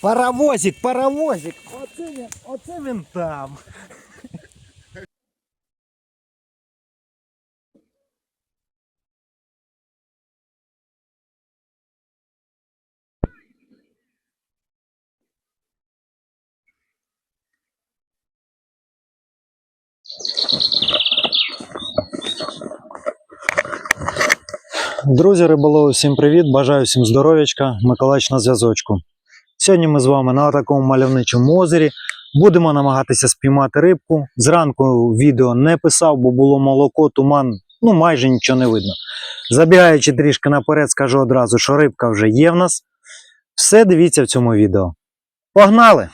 Паровозик, паровозик. Оце він, оце він там. Друзі риболови, всім привіт! Бажаю всім здоров'ячка, Миколаївич на зв'язочку. Сьогодні ми з вами на такому мальовничому озері. Будемо намагатися спіймати рибку. Зранку відео не писав, бо було молоко, туман, ну майже нічого не видно. Забігаючи трішки наперед, скажу одразу, що рибка вже є в нас. Все дивіться в цьому відео. Погнали!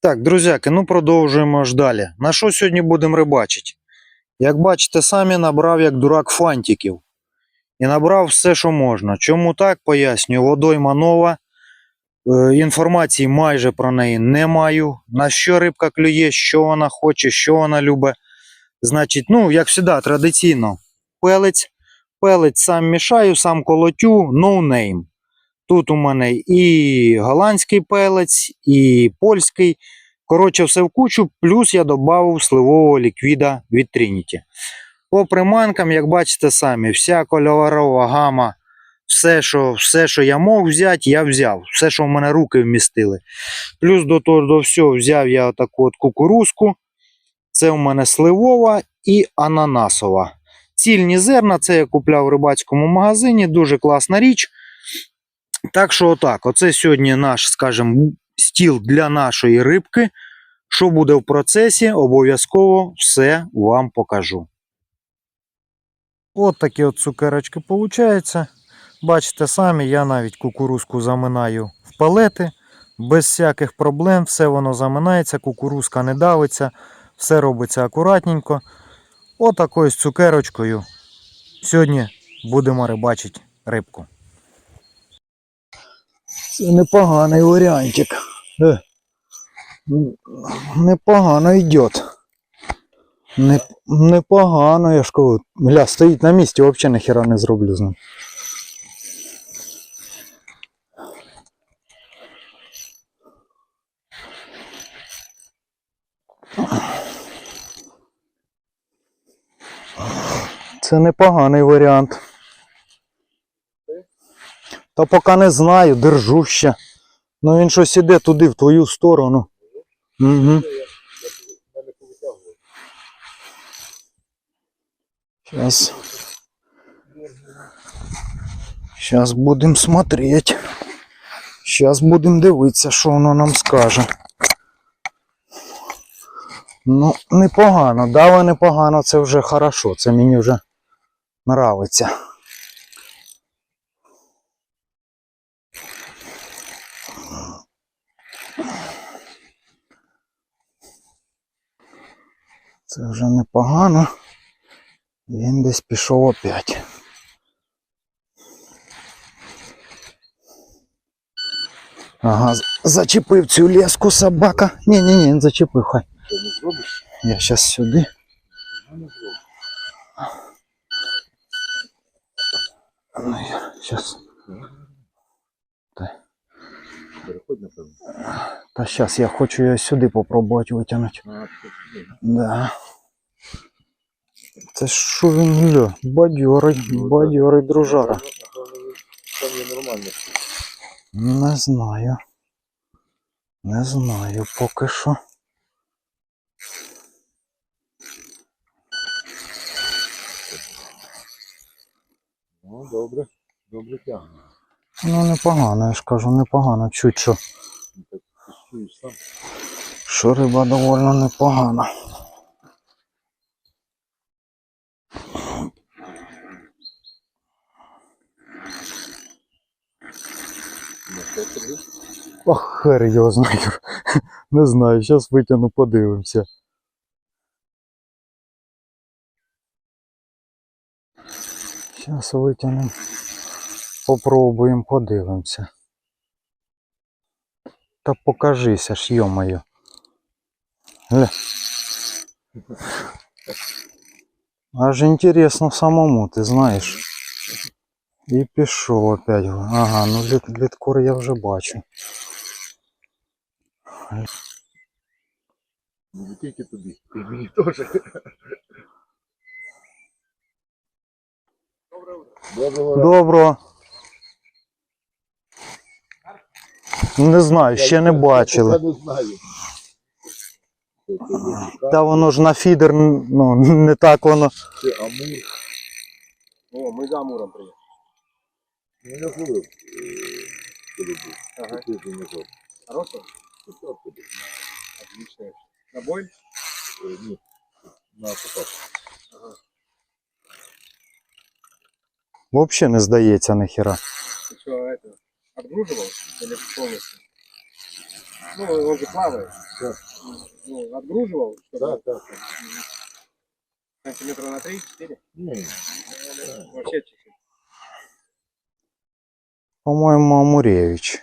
Так, друзяки, ну продовжуємо ж далі. На що сьогодні будемо рибачити? Як бачите, самі набрав як дурак фантиків. І набрав все, що можна. Чому так, пояснюю, водойма нова. Е, інформації майже про неї не маю. На що рибка клює, що вона хоче, що вона любить. Значить, ну, як завжди, традиційно, пелець. Пелець сам мішаю, сам колотю, no name. Тут у мене і голландський пелець, і польський. Коротше, все в кучу, плюс я додав сливового ліквіда від Trinity. По приманкам, як бачите самі, вся кольорова гама, все що, все, що я мог взяти, я взяв. Все, що в мене руки вмістили. Плюс до того до всього взяв я таку от кукурузку. Це у мене сливова і ананасова. Цільні зерна, це я купляв в рибацькому магазині, дуже класна річ. Так що, отак, оце сьогодні наш, скажімо, стіл для нашої рибки. Що буде в процесі, обов'язково все вам покажу. От такі от цукерочки получаються. Бачите самі, я навіть кукурузку заминаю в палети. Без всяких проблем, все воно заминається, кукурузка не давиться, все робиться акуратненько. Отакою з цукерочкою. Сьогодні будемо рибачити рибку. Це непоганий варіантик. Е. Непогано йде. Непогано, я ж кажу. Гля, стоїть на місці, взагалі ніхера не зроблю з ним. Це непоганий варіант. Та поки не знаю, держу ще. Ну він щось іде туди, в твою сторону. Угу. Сейчас. Сейчас будемо смотреть. Сейчас будемо дивитися, що воно нам скаже. Ну, непогано, дава непогано, це вже хорошо, це мені вже нравиться. Це вже непогано. Він десь пішов опять. Ага, зачепив цю леску собака. Ні, ні, ні, не зачепив, хай. Я зараз сюди. Ну, я зараз. Переходь, напевно. Та зараз я хочу її сюди попробувати витягнути. Да. Це що він гля? Бадьорий, Ну, бадьорий дружара. Там є нормально. Не знаю. Не знаю поки що. Ну, добре. Добре тягне. Ну непогано, я ж кажу, непогано. Чуть що, Ну, що риба доволі непогана. Ох, хер його знаю. Не знаю, зараз витягну, подивимося. Зараз витягнемо. Попробуємо, подивимося. Та покажися ж, йо-моє. Аж інтересно самому, ти знаєш. І пішов опять. Ага, ну лід, лідкор я вже бачу. Не тільки тобі, ти мені теж. Доброго. Доброго. Не знаю, ще не бачили. не знаю. Та воно ж на фідер, ну, не так воно. Це Амур. О, мы за Амуром приехали. Ну, я зловив. е. Ага. Ти ж не жов. Хорошо? Четвертий. Отлично. На бой? Е, Ні. На попав. Взагалі не здається ніхіра. Ты что, это, отгруживал? Или полностью? Ну, он же плавает. Да. Ну, отгруживал, чтобы Так, так. сантиметра на 3-4? Ні. Вообще чуть-чуть. По-моєму, Амурєвич.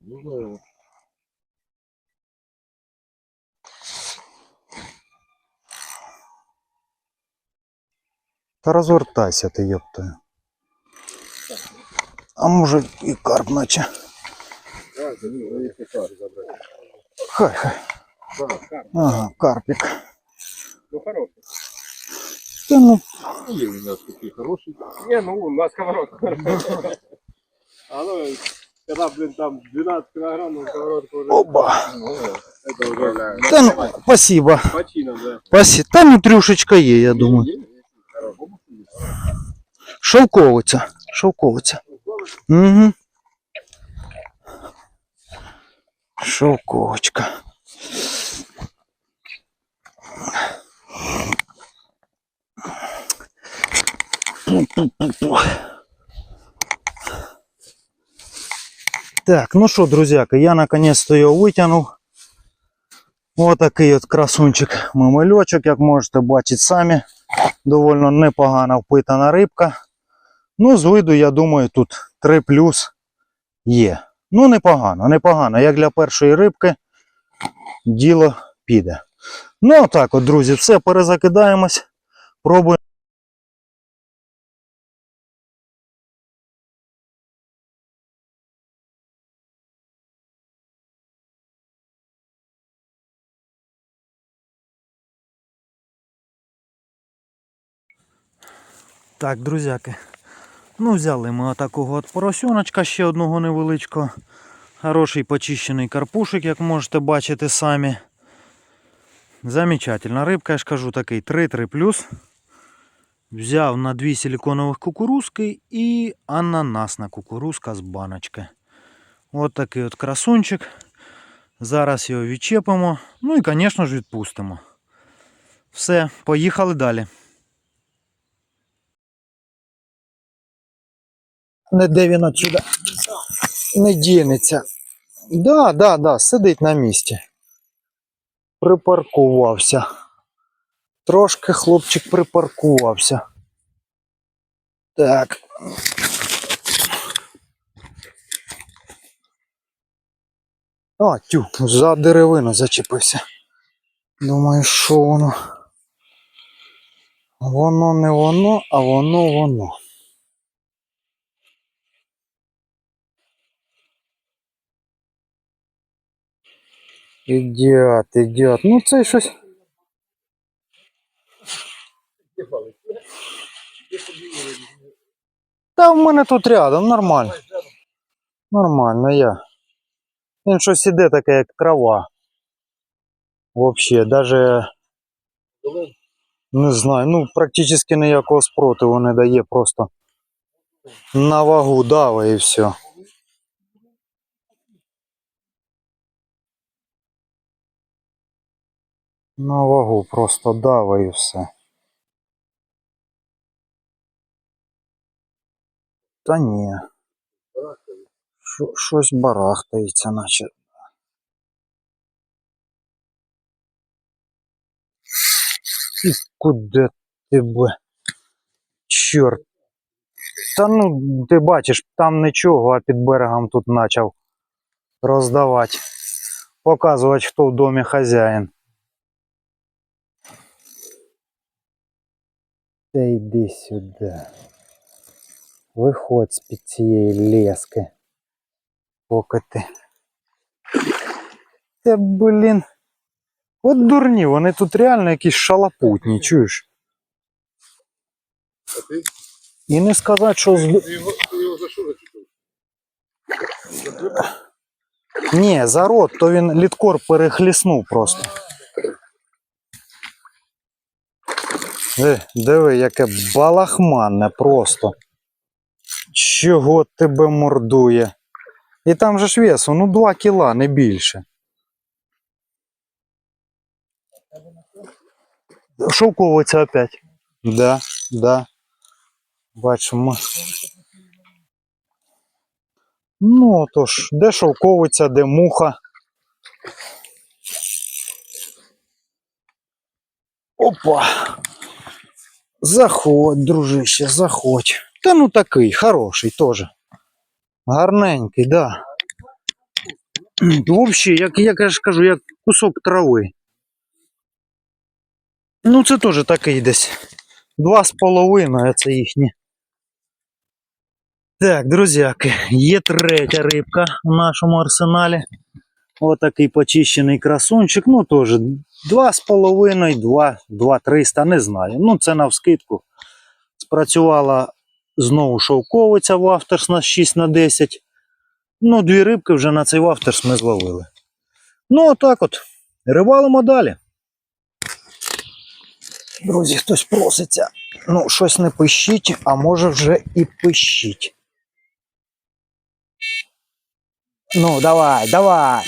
Можливо. Та розвертайся ти, йоптою. А може і карп наче. Так, ну, якщо так забрати. Хай, хай. Так. Ага, карпік. Ну, хороший. Та ну, Ну, Є у нас такий хороший. Не, ну, на сковородку. А ну, когда, блин, там 12 килограмм на сковородку уже. оба. Ну, Это уже Та ну, спасибо. почином, да. Спасибо. Та ну трюшечка є, я думаю. Шовковиця. Шовковиця. Угу. Шовковочка. Так, ну що, друзяки, я наконец-то його витягнув. Отакий от красунчик мамильочок, як можете бачити самі. Довольно непогана впитана рибка. Ну, з виду, я думаю, тут 3 плюс є. Ну, непогано, непогано. Як для першої рибки діло піде. Ну, отак от, друзі, все, перезакидаємось. Пробуємо. Так, друзяки. Ну, взяли ми отакого от поросеночка, ще одного невеличкого. Хороший почищений карпушик, як можете бачити самі. Замечательна рибка, я ж кажу, такий 3-3 Взяв на дві силиконових кукурузки і ананасна кукурузка з баночки. От такий от красунчик. Зараз його відчепимо. Ну і, звісно ж, відпустимо. Все, поїхали далі. Не де він отсюда не дінеться. Да, да, да, сидить на місці. Припаркувався. Трошки хлопчик припаркувався. Так. А, тю, за деревину зачепився. Думаю, що воно? Воно не воно, а воно воно. Ідіот, ідіот. Ну це щось. Та в мене тут рядом, нормально. Нормально, я. Він щось іде таке, як трава. Вообще, даже не знаю, ну практично ніякого спротиву не дає, просто на вагу дави і все. На вагу просто дава і все. Та ні. Щось барахтається, наче. І куди тебе? Чорт. Та ну, ти бачиш, там нічого, а під берегом тут почав роздавати. Показувати, хто в домі хазяїн. Та йди сюди. Виходь з-під цієї лески. Поки ти. Та блін. От дурні, вони тут реально якісь шалапутні, чуєш? А ти? І не сказати, що з... Ти його, ти його за що зачепив? Ні, за рот, то він літкор перехліснув просто. Диви, диви, яке балахманне просто. Чого тебе мордує? І там же ж весу, ну 2 кіла, не більше. Шовковиця опять. Да, да. Бачимо. Ну, то ж, де шовковиця, де муха. Опа. Заходь, дружище, заходь. Та ну такий, хороший теж. Гарненький, да. Взагалі, як як я ж кажу, як кусок трави. Ну, це теж такий десь. Два з половиною це їхні. Так, друзяки, є третя рибка у нашому арсеналі. Отакий почищений красунчик. Ну теж Два з половиною, два, два триста, не знаю. Ну це навскидку. Спрацювала знову шовковиця Вафтерс на 6 на 10. Ну, дві рибки вже на цей Вафтерс ми зловили. Ну, отак от. Рибалимо далі. Друзі, хтось проситься. Ну, щось не пищить, а може вже і пищить. Ну, давай, давай.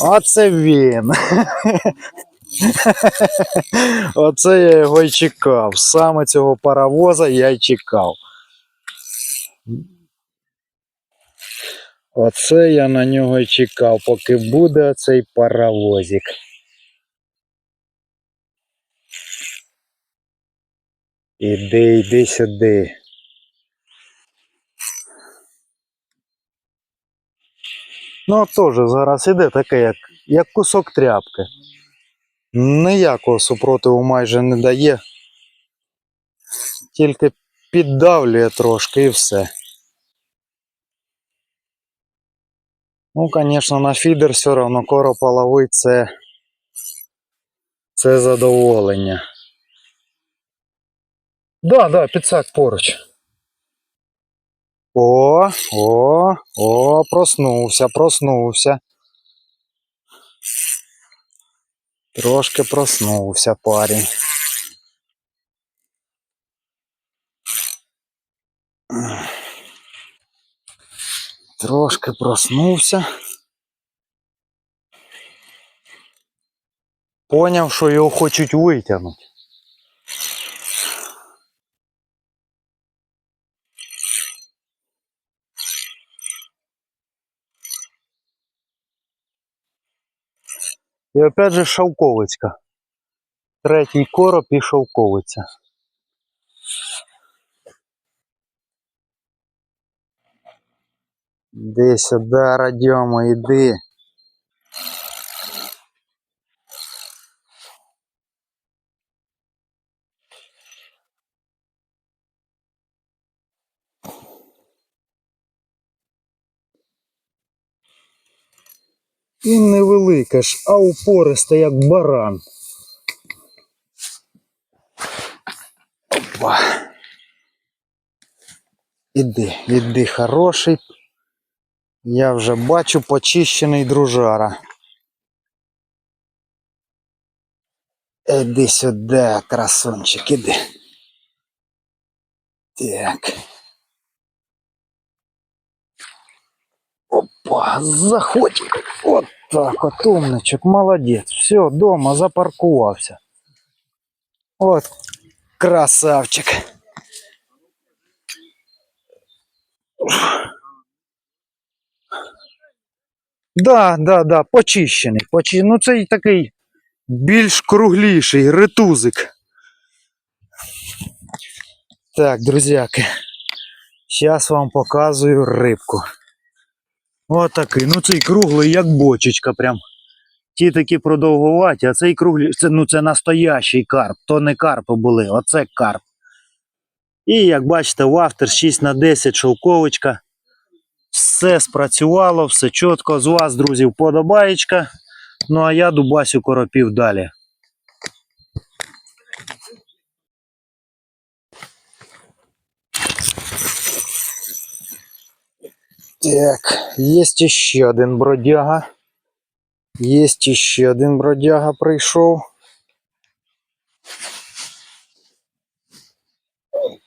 Оце він. Оце я його й чекав. Саме цього паровоза я й чекав. Оце я на нього й чекав, поки буде цей паровозик. Іди, іди сюди. Ну, теж зараз іде таке, як, як кусок тряпки. Ніякого супротиву майже не дає. Тільки піддавлює трошки і все. Ну, звісно, на фідер все одно коропа ловить це, це задоволення. Да, да, підсак поруч. О, о, о, проснувся, проснувся. Трошки проснувся парень. Трошки проснувся. Поняв, що його хочуть витягнути. І опять же шовковицька. Третій короб і шовковиця. Іди сюди, Радьома, іди. І невелика ж, а упориста, як баран. Опа. Іди, іди, хороший. Я вже бачу почищений дружара. Іди сюди, красунчик, іди. Так. Опа, заходь. От так от, умничок, молодець. Все, дома запаркувався. От, красавчик. Да, да, да, почищений. Почи... Ну цей такий більш кругліший ритузик. Так, друзяки. Зараз вам показую рибку. Отакий. Ну цей круглий, як бочечка прям. Ті такі продовгуваті, а цей круглий, це, ну це настоящий карп. То не карпи були, оце карп. І як бачите, вафтер 6 на 10 шовковичка. Все спрацювало, все чітко. З вас, друзі, вподобаєчка. Ну а я дубасю коропів далі. Так, є ще один бродяга. Є ще один бродяга прийшов.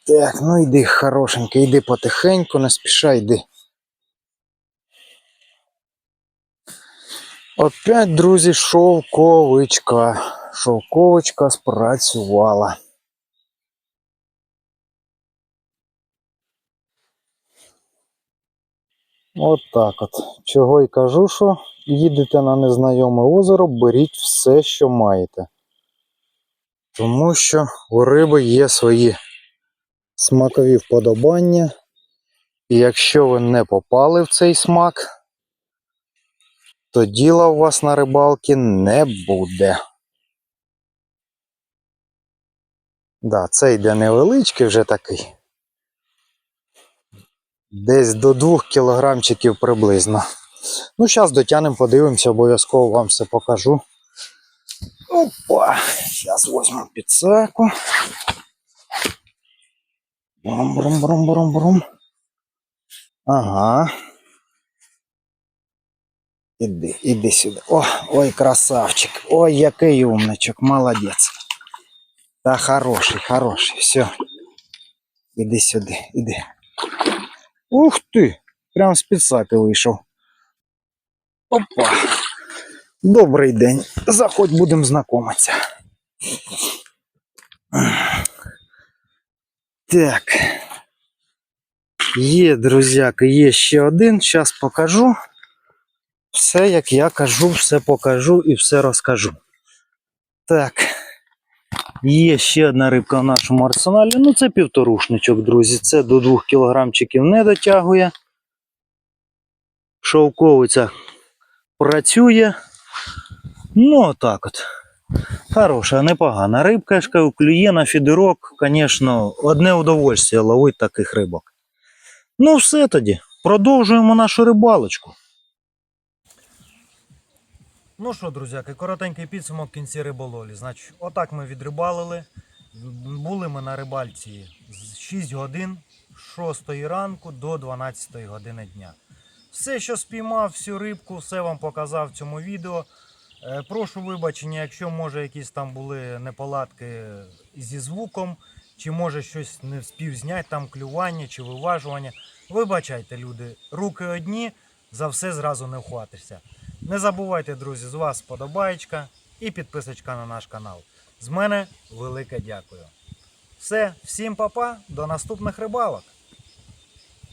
Так, ну йди, хорошенький, йди потихеньку, не спішай, йди. Опять, друзі, шовковичка. Шовковичка спрацювала. От так от. Чого й кажу, що їдете на незнайоме озеро, беріть все, що маєте. Тому що у риби є свої смакові вподобання. І якщо ви не попали в цей смак, то діла у вас на рибалці не буде. Да, це йде невеличкий вже такий. Десь до 2 кілограмчиків приблизно. Ну, зараз дотягнемо, подивимося, обов'язково вам все покажу. Опа! Зараз візьму підсаку. Брум-брум-брум-брум-брум. Ага. Іди, іди сюди. О, ой, красавчик. Ой, який умничок, молодець. Та хороший, хороший, все. Іди сюди, іди. Ух ти! Прям з підсаки вийшов. Опа. Добрий день. Заходь, будемо знайомитися. Так. Є, друзяки, є ще один. Зараз покажу. Все, як я кажу, все покажу і все розкажу. Так. Є ще одна рибка в нашому арсеналі. Ну, це півторушничок, друзі. Це до 2 кілограмчиків не дотягує. Шовковиця працює. Ну, отак от. Хороша, непогана рибка, я клює на фідерок, звісно, одне удовольствие ловити таких рибок. Ну, все тоді. Продовжуємо нашу рибалочку. Ну що, друзяки, коротенький підсумок в кінці риболовлі. Значить, отак ми відрибалили. Були ми на рибальці з 6 годин з 6 ранку до 12 години дня. Все, що спіймав, всю рибку, все вам показав в цьому відео. Е, Прошу вибачення, якщо може якісь там були неполадки зі звуком, чи може щось не вспів зняти, там клювання чи виважування. Вибачайте, люди, руки одні, за все зразу не вхватишся. Не забувайте, друзі, з вас подобаєчка і підписочка на наш канал. З мене велике дякую. Все, всім па-па, до наступних рибалок!